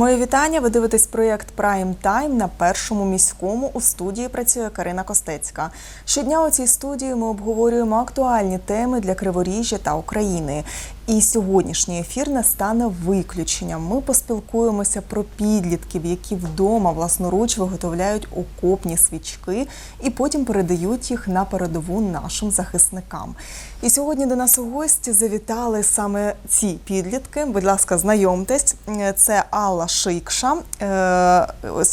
Моє вітання. Ви дивитесь проєкт Прайм Тайм на першому міському. У студії працює Карина Костецька. Щодня у цій студії ми обговорюємо актуальні теми для Криворіжжя та України. І сьогоднішній ефір не стане виключенням. Ми поспілкуємося про підлітків, які вдома власноруч виготовляють окопні свічки і потім передають їх на передову нашим захисникам. І сьогодні до нас у гості завітали саме ці підлітки. Будь ласка, знайомтесь. Це Алла Шикша. е,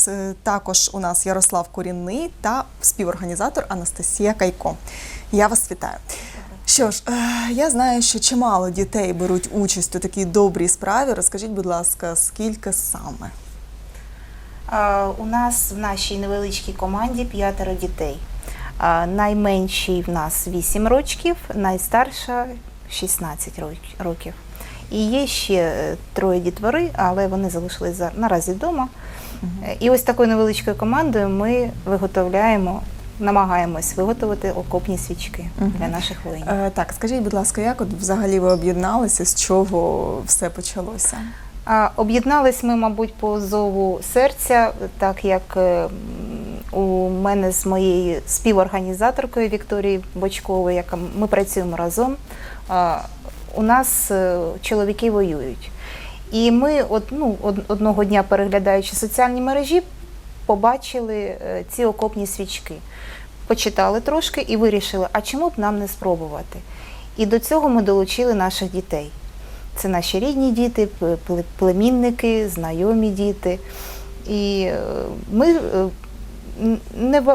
е, Також у нас Ярослав Корінний та співорганізатор Анастасія Кайко. Я вас вітаю. Що ж, е, я знаю, що чимало дітей беруть участь у такій добрій справі. Розкажіть, будь ласка, скільки саме? У нас в нашій невеличкій команді п'ятеро дітей. А, Найменший в нас 8 років, найстарша 16 років. І є ще е, троє дітвори, але вони залишились за- наразі вдома. Е, І ось такою невеличкою командою ми виготовляємо, намагаємось виготовити окопні свічки Мгм. для наших воїнів. Е, Так, скажіть, будь ласка, як от взагалі ви об'єдналися, з чого все почалося? Об'єднались ми, мабуть, по зову серця, так як е, у мене з моєю співорганізаторкою Вікторією Бочковою, яка ми працюємо разом. У нас е, чоловіки воюють. І ми от, ну, одного дня, переглядаючи соціальні мережі, побачили е, ці окопні свічки. Почитали трошки і вирішили, а чому б нам не спробувати? І до цього ми долучили наших дітей. Це наші рідні діти, племінники, знайомі діти. І е, ми е,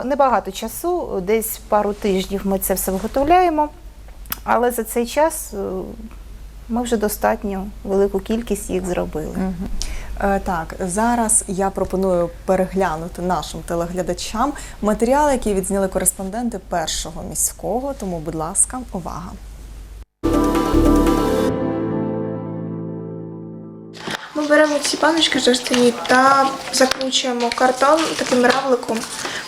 небагато часу, десь пару тижнів ми це все виготовляємо, але за цей час ми вже достатньо велику кількість їх зробили. Е, Так, зараз я пропоную переглянути нашим телеглядачам матеріали, які відзняли кореспонденти першого міського. Тому, будь ласка, увага. Ми беремо ці баночки жорстяні та закручуємо картон таким равликом.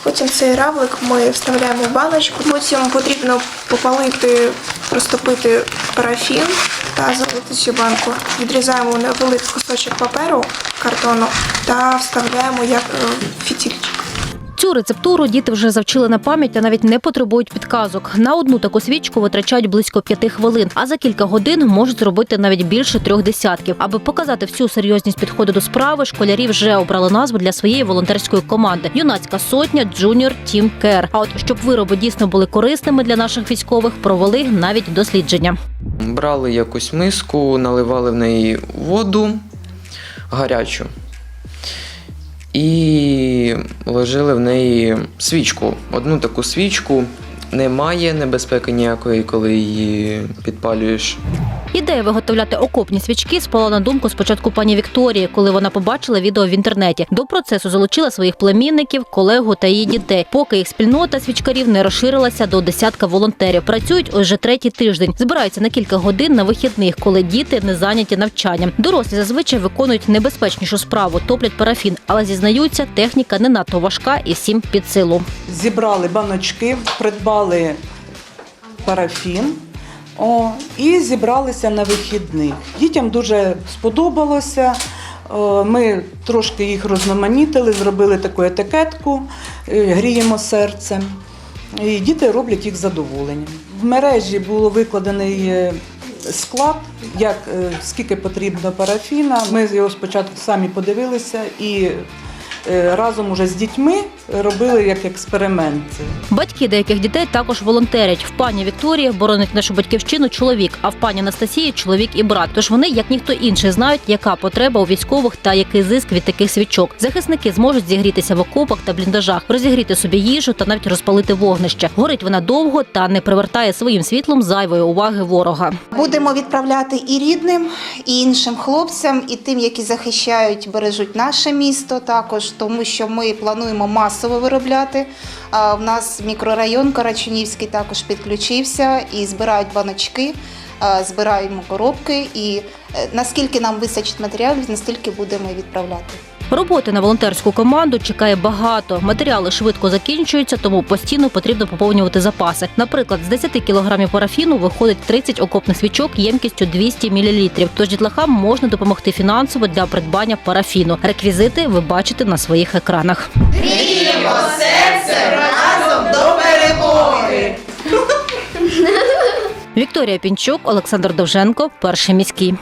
Потім цей равлик ми вставляємо в баночку. Потім потрібно попалити, розтопити парафін та залити цю банку. Відрізаємо невеликий кусочок паперу картону та вставляємо як е, фітільчик. Цю рецептуру діти вже завчили на пам'ять та навіть не потребують підказок. На одну таку свічку витрачають близько п'яти хвилин, а за кілька годин можуть зробити навіть більше трьох десятків. Аби показати всю серйозність підходу до справи, школярі вже обрали назву для своєї волонтерської команди Юнацька сотня Junior Team Care. А от щоб вироби дійсно були корисними для наших військових, провели навіть дослідження. Брали якусь миску, наливали в неї воду гарячу і ложили в неї свічку. Одну таку свічку. Немає небезпеки ніякої, коли її підпалюєш. Ідея виготовляти окопні свічки спала на думку спочатку пані Вікторії, коли вона побачила відео в інтернеті. До процесу залучила своїх племінників, колегу та її дітей. Поки їх спільнота свічкарів не розширилася до десятка волонтерів. Працюють вже третій тиждень. Збираються на кілька годин на вихідних, коли діти не зайняті навчанням. Дорослі зазвичай виконують небезпечнішу справу, топлять парафін, але зізнаються, техніка не надто важка і всім під силу. зібрали баночки, придбали парафін о, і зібралися на вихідних. Дітям дуже сподобалося. Ми трошки їх розноманітили, зробили таку етикетку, е, гріємо серце. І діти роблять їх задоволенням. В мережі було викладений е, склад, як, е, скільки потрібно парафіна. Ми його спочатку самі подивилися і разом уже з дітьми робили як експеримент. Батьки деяких дітей також волонтерять. В пані Вікторії боронить нашу батьківщину чоловік, а в пані Анастасії чоловік і брат. Тож вони, як ніхто інший, знають, яка потреба у військових та який зиск від таких свічок. Захисники зможуть зігрітися в окопах та бліндажах, розігріти собі їжу та навіть розпалити вогнище. Горить вона довго та не привертає своїм світлом зайвої уваги ворога. Будемо відправляти і рідним, і іншим хлопцям, і тим, які захищають, бережуть наше місто також, тому що ми плануємо масово виробляти. В нас мікрорайон Карачунівський також підключився і збирають баночки, збираємо коробки. І е, наскільки нам вистачить матеріалів, настільки будемо відправляти. Роботи на волонтерську команду чекає багато. Матеріали швидко закінчуються, тому постійно потрібно поповнювати запаси. Наприклад, з 10 кілограмів парафіну виходить 30 окопних свічок ємкістю 200 мл. Тож дітлахам можна допомогти фінансово для придбання парафіну. Реквізити ви бачите на своїх екранах. Вікторія Пінчук, Олександр Довженко, перший міський.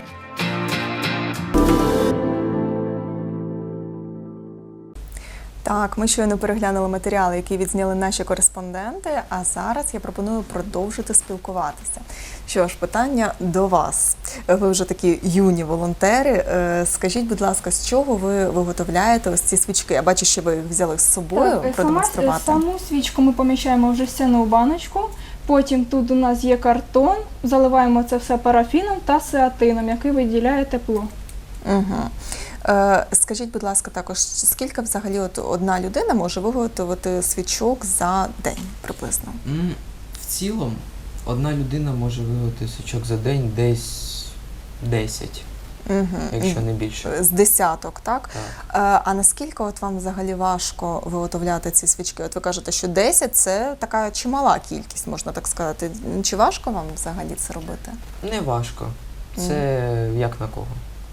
Так, ми щойно переглянули матеріали, які відзняли наші кореспонденти. А зараз я пропоную продовжити спілкуватися. Що ж, питання до вас. Ви вже такі юні волонтери. Е, Скажіть, будь ласка, з чого ви виготовляєте ось ці свічки? Я бачу, що ви їх взяли з собою Так, сама, продемонструвати. саму свічку ми поміщаємо в жестяну баночку. Потім тут у нас є картон, заливаємо це все парафіном та сеатином, який виділяє тепло. Угу. Е, скажіть, будь ласка, також скільки взагалі от одна людина може виготовити свічок за день приблизно? В цілому, одна людина може виготовити свічок за день десь 10, Угу. якщо не більше. З десяток, так? Так. Е, А наскільки от вам взагалі важко виготовляти ці свічки? От ви кажете, що 10 – це така чимала кількість, можна так сказати. Чи важко вам взагалі це робити? Не важко. Це як на кого.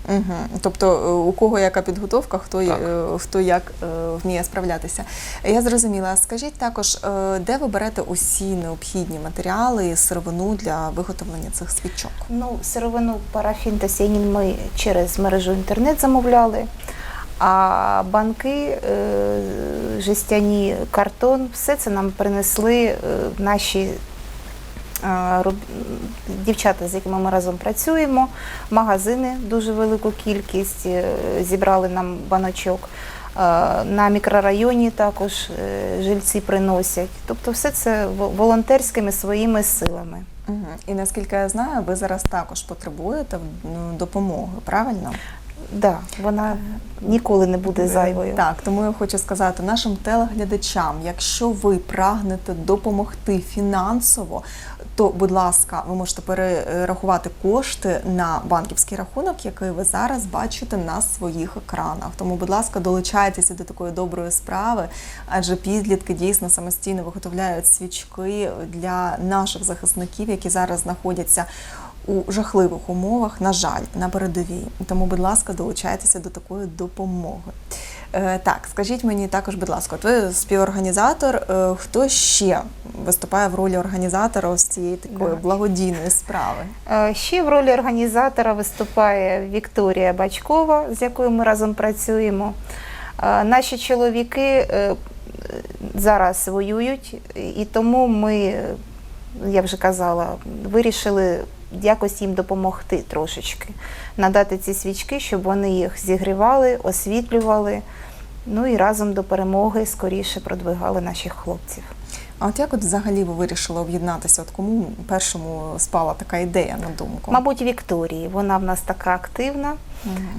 Угу. Тобто е, у кого яка підготовка, хто, Так. е, хто як е, вміє справлятися. Я зрозуміла. Скажіть також, де ви берете усі необхідні матеріали і сировину для виготовлення цих свічок? Ну, сировину парафін та сіянін ми через мережу інтернет замовляли. А банки, жестяні, картон, все це нам принесли наші дівчата, з якими ми разом працюємо, магазини дуже велику кількість е, зібрали нам баночок. Е, На мікрорайоні також е, жильці приносять. Тобто все це волонтерськими своїми силами. Угу. І наскільки я знаю, ви зараз також потребуєте ну, допомоги, правильно? Да, вона ніколи не буде зайвою. Так, тому я хочу сказати нашим телеглядачам, якщо ви прагнете допомогти фінансово, то, будь ласка, ви можете перерахувати кошти на банківський рахунок, який ви зараз бачите на своїх екранах. Тому, будь ласка, долучайтеся до такої доброї справи, адже підлітки дійсно самостійно виготовляють свічки для наших захисників, які зараз знаходяться у жахливих умовах, на жаль, на передовій. Тому, будь ласка, долучайтеся до такої допомоги. Е, так, скажіть мені також, будь ласка, от ви співорганізатор. Е, хто ще виступає в ролі організатора ось цієї такої Да. благодійної справи? Е, Ще в ролі організатора виступає Вікторія Бачкова, з якою ми разом працюємо. Наші чоловіки зараз воюють, і тому ми, я вже казала, вирішили якось їм допомогти трошечки, надати ці свічки, щоб вони їх зігрівали, освітлювали. Ну і разом до перемоги скоріше продвигали наших хлопців. А от як от взагалі ви вирішили об'єднатися? От кому першому спала така ідея на думку? Мабуть, Вікторії. Вона в нас така активна,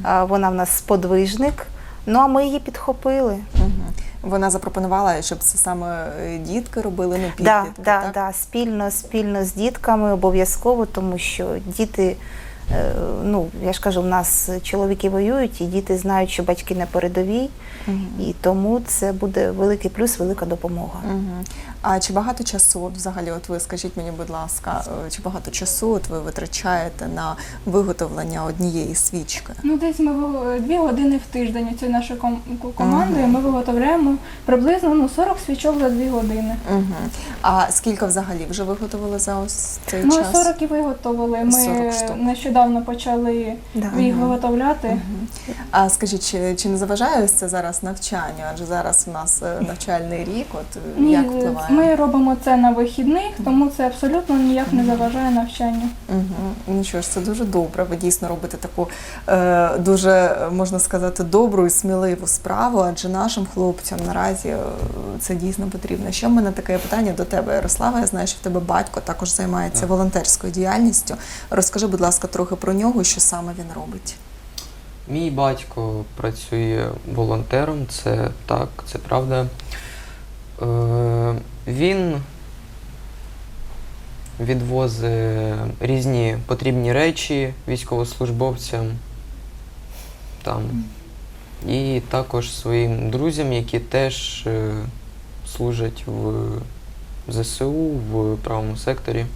а, вона в нас сподвижник. Ну а ми її підхопили. Мгм. Вона запропонувала, щоб це саме е, дітки робили, ну Да, підлітки, да, так? да, спільно, спільно з дітками обов'язково, тому що діти, е, ну я ж кажу, в нас чоловіки воюють, і діти знають, що батьки на передовій, угу. і тому це буде великий плюс, велика допомога. Мгм. А чи багато часу, от взагалі, от ви скажіть мені, будь ласка, е, чи багато часу от ви витрачаєте на виготовлення однієї свічки? Ну, десь ми ви- дві години в тиждень цією нашою ком- ко- командою ми виготовляємо приблизно ну, 40 свічок за дві години. Угу. А скільки взагалі вже виготовили за ось цей Ми час? 40 і виготовили. Ми 40 штук. нещодавно почали Да. їх виготовляти. Мгм. А скажіть, чи, чи не заважає ось це зараз навчанню? Адже зараз у нас е, навчальний рік, от е, Ні, як впливає? Ми робимо це на вихідних, тому це абсолютно ніяк не заважає навчанню. Угу. Ну що ж, це дуже добре. Ви дійсно робите таку е, дуже можна сказати добру і сміливу справу, адже нашим хлопцям наразі е, це дійсно потрібно. Ще в мене таке питання до тебе, Ярослава. Я знаю, що в тебе батько також займається Так. волонтерською діяльністю. Розкажи, будь ласка, трохи про нього, що саме він робить. Мій батько працює волонтером, це так, це правда. Е, він відвозить різні потрібні речі військовослужбовцям. Там і також своїм друзям, які теж е, служать в ЗСУ, в правому секторі.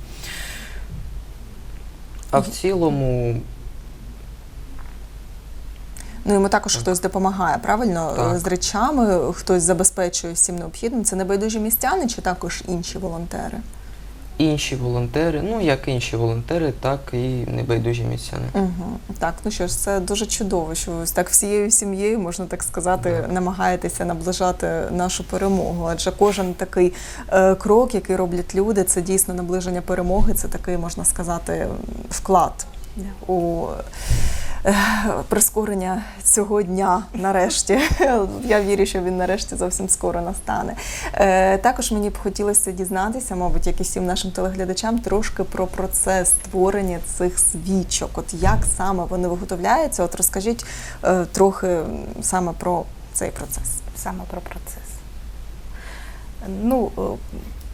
А в цілому Ну йому також хтось допомагає, правильно? Так. З речами, хтось забезпечує всім необхідним. Це небайдужі містяни чи також інші волонтери? інші волонтери, ну як інші волонтери, так і небайдужі містяни. Угу. Так, ну що ж, це дуже чудово, що ось так всією сім'єю, можна так сказати, Так. намагаєтеся наближати нашу перемогу. Адже кожен такий е, крок, який роблять люди, це дійсно наближення перемоги, це такий, можна сказати, вклад у е, прискорення цього дня нарешті. Я вірю, що він нарешті зовсім скоро настане. Е, Також мені б хотілося дізнатися, мабуть, як і всім нашим телеглядачам, трошки про процес створення цих свічок. От як саме вони виготовляються? От розкажіть е, трохи саме про цей процес. саме про процес. Ну, е,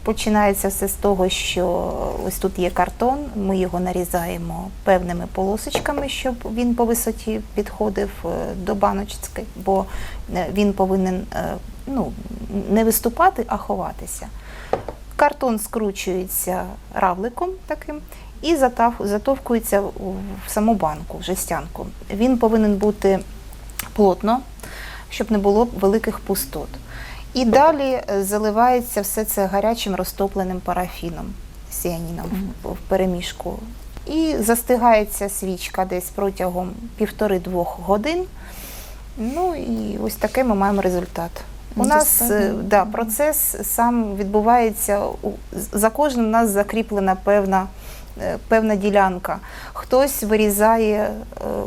починається все з того, що ось тут є картон, ми його нарізаємо певними полосочками, щоб він по висоті підходив е, до баночки, бо е, він повинен е, ну, не виступати, а ховатися. Картон скручується равликом таким і затовкується в в саму банку, в жестянку. Він повинен бути плотно, щоб не було великих пустот. І далі е, заливається все це гарячим розтопленим парафіном, сіаніном в, перемішку. І застигається свічка десь протягом півтори-двох годин. Ну і ось такий ми маємо результат. У нас е, да, процес сам відбувається за кожним у нас закріплена певна, е, певна ділянка. Хтось вирізає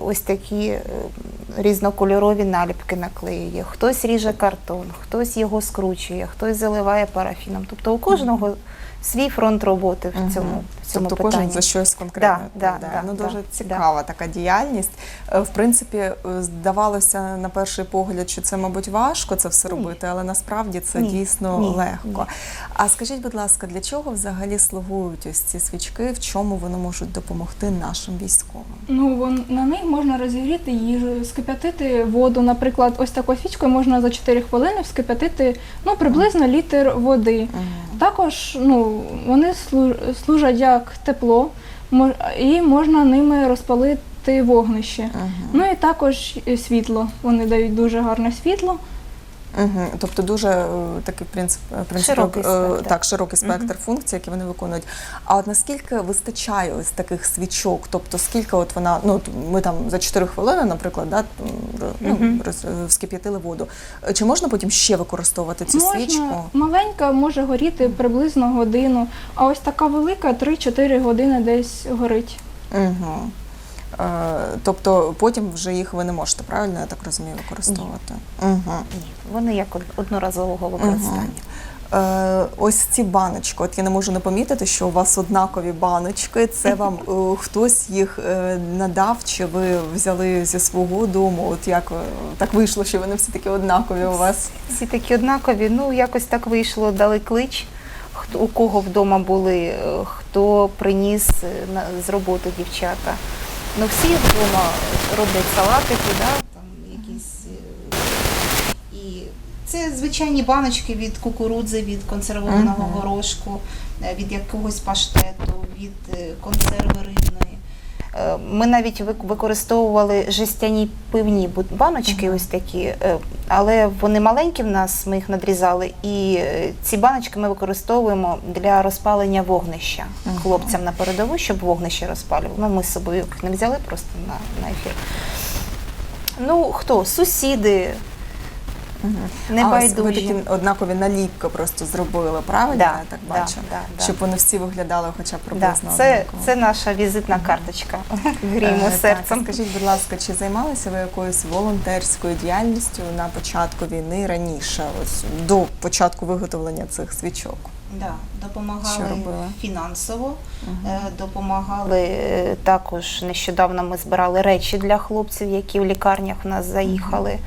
ось такі різнокольорові наліпки наклеює, хтось ріже картон, хтось його скручує, хтось заливає парафіном. Тобто у кожного свій фронт роботи в цьому, в цьому тобто питанні. кожен за щось конкретне Да, да, да, ну да, дуже да. цікава така діяльність. Е, В принципі, е, здавалося на перший погляд, що це, мабуть, важко це все Ні. робити, але насправді це Ні, дійсно ні, легко. ні. А скажіть, будь ласка, для чого взагалі слугують ось ці свічки? В чому вони можуть допомогти нашим військовим? Ну, вон, на них можна розігріти їжу, скип'ятити воду. Наприклад, ось такою свічкою можна за 4 хвилини вскип'ятити ну, приблизно літр води. Також ну, вони служать як тепло, і можна ними розпалити вогнище. Ну і також світло. Вони дають дуже гарне світло. Угу. Тобто дуже е, такий принцип, е, принцип Широкий е, спектр. так, широкий спектр функцій, які вони виконують. А от наскільки вистачає ось таких свічок? Тобто скільки от вона, ну ми там за 4 хвилини, наприклад, да, ну, е, вскип'ятили воду. Чи можна потім ще використовувати цю можна, свічку? маленька може горіти приблизно годину, а ось така велика 3-4 години десь горить. Угу. Е, тобто потім вже їх ви не можете, правильно я так розумію, використовувати? Угу. Ні, вони як од- одноразового використання. Е, ось ці баночки. От я не можу не помітити, що у вас однакові баночки. Це вам е, хтось їх надав, чи ви взяли зі свого дому? От як так вийшло, що вони всі такі однакові у вас? Всі такі однакові. Ну, якось так вийшло, дали клич. У кого вдома були, хто приніс з роботи дівчата. Ну, всі вдома роблять салатики, да, там якісь. е, І це звичайні баночки від кукурудзи, від консервованого горошку, е, від якогось паштету, від е, консерви рибної. Е, Ми навіть використовували жестяні пивні баночки, ось такі, е, але вони маленькі в нас, ми їх надрізали, і е, ці баночки ми використовуємо для розпалення вогнища хлопцям на передову, щоб вогнище розпалювали. Ну, ми з собою їх не взяли просто на, на ефір. Ну, хто? Сусіди, А ось ви такі однакові наліпки просто зробили, правильно? Да, я так бачу. да, да. Щоб вони всі виглядали хоча б Да, це, однаково. це наша візитна карточка. Гріємо Е, так, серцем. Скажіть, будь ласка, чи займалися ви якоюсь волонтерською діяльністю на початку війни раніше, ось до початку виготовлення цих свічок? Да, Що допомагали робили? фінансово, е, допомагали е, також нещодавно ми збирали речі для хлопців, які в лікарнях в нас заїхали. Е,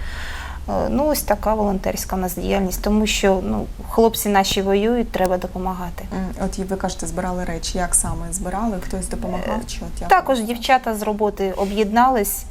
Ну, ось така волонтерська в нас діяльність, тому що ну, хлопці наші воюють, треба допомагати. От і ви кажете, збирали речі. Як саме збирали? Хтось допомагав? Чи от як? Також дівчата з роботи об'єднались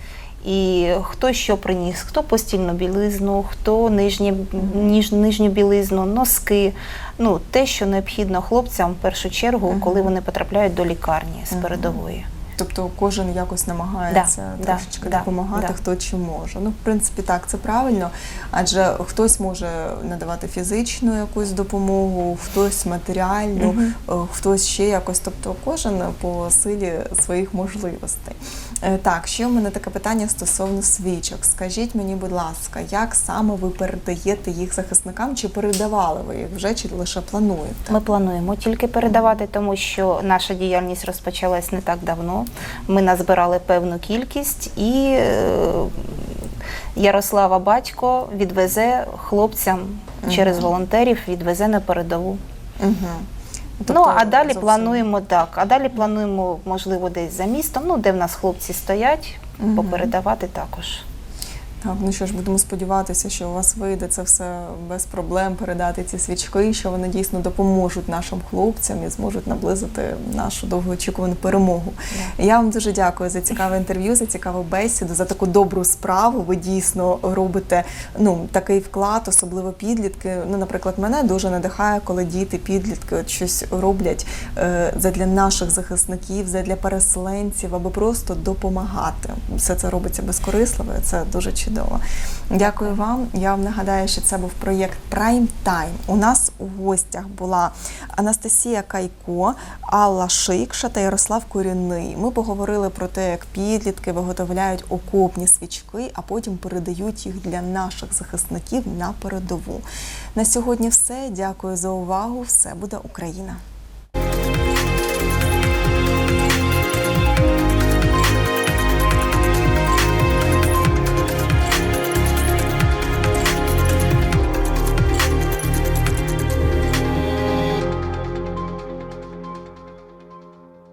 І хто що приніс, хто постільну білизну, хто нижнє, ніж, нижню білизну, носки. Ну, те, що необхідно хлопцям в першу чергу, коли вони потрапляють до лікарні з передової. Тобто кожен якось намагається Да, трошечки да, допомагати, да. хто чи може. Ну, в принципі, так, це правильно, адже хтось може надавати фізичну якусь допомогу, хтось матеріальну, Мгм. е, хтось ще якось, тобто кожен по силі своїх можливостей. Е, Так, ще в мене таке питання стосовно свічок. Скажіть мені, будь ласка, як саме ви передаєте їх захисникам? Чи передавали ви їх вже, чи лише плануєте? Ми плануємо тільки передавати, тому що наша діяльність розпочалась не так давно. Ми назбирали певну кількість і е, Ярослава батько відвезе хлопцям через волонтерів, відвезе на передову. Угу. ну а далі плануємо так. А далі плануємо, можливо, десь за містом, ну де в нас хлопці стоять, угу. попередавати також. Так, ну що ж, будемо сподіватися, що у вас вийде це все без проблем передати ці свічки, що вони дійсно допоможуть нашим хлопцям і зможуть наблизити нашу довгоочікувану перемогу. Я вам дуже дякую за цікаве інтерв'ю, за цікаву бесіду, за таку добру справу. Ви дійсно робите ну такий вклад, особливо підлітки. Ну, наприклад, мене дуже надихає, коли діти, підлітки от щось роблять е, задля наших захисників, задля переселенців, аби просто допомагати. Все це робиться безкорисливо. Це дуже чудово. Дякую вам. Я вам нагадаю, що це був проєкт Prime Time. У нас у гостях була Анастасія Кайко, Алла Шикша та Ярослав Корінний. Ми поговорили про те, як підлітки виготовляють окопні свічки, а потім передають їх для наших захисників на передову. На сьогодні все. Дякую за увагу. Все буде Україна.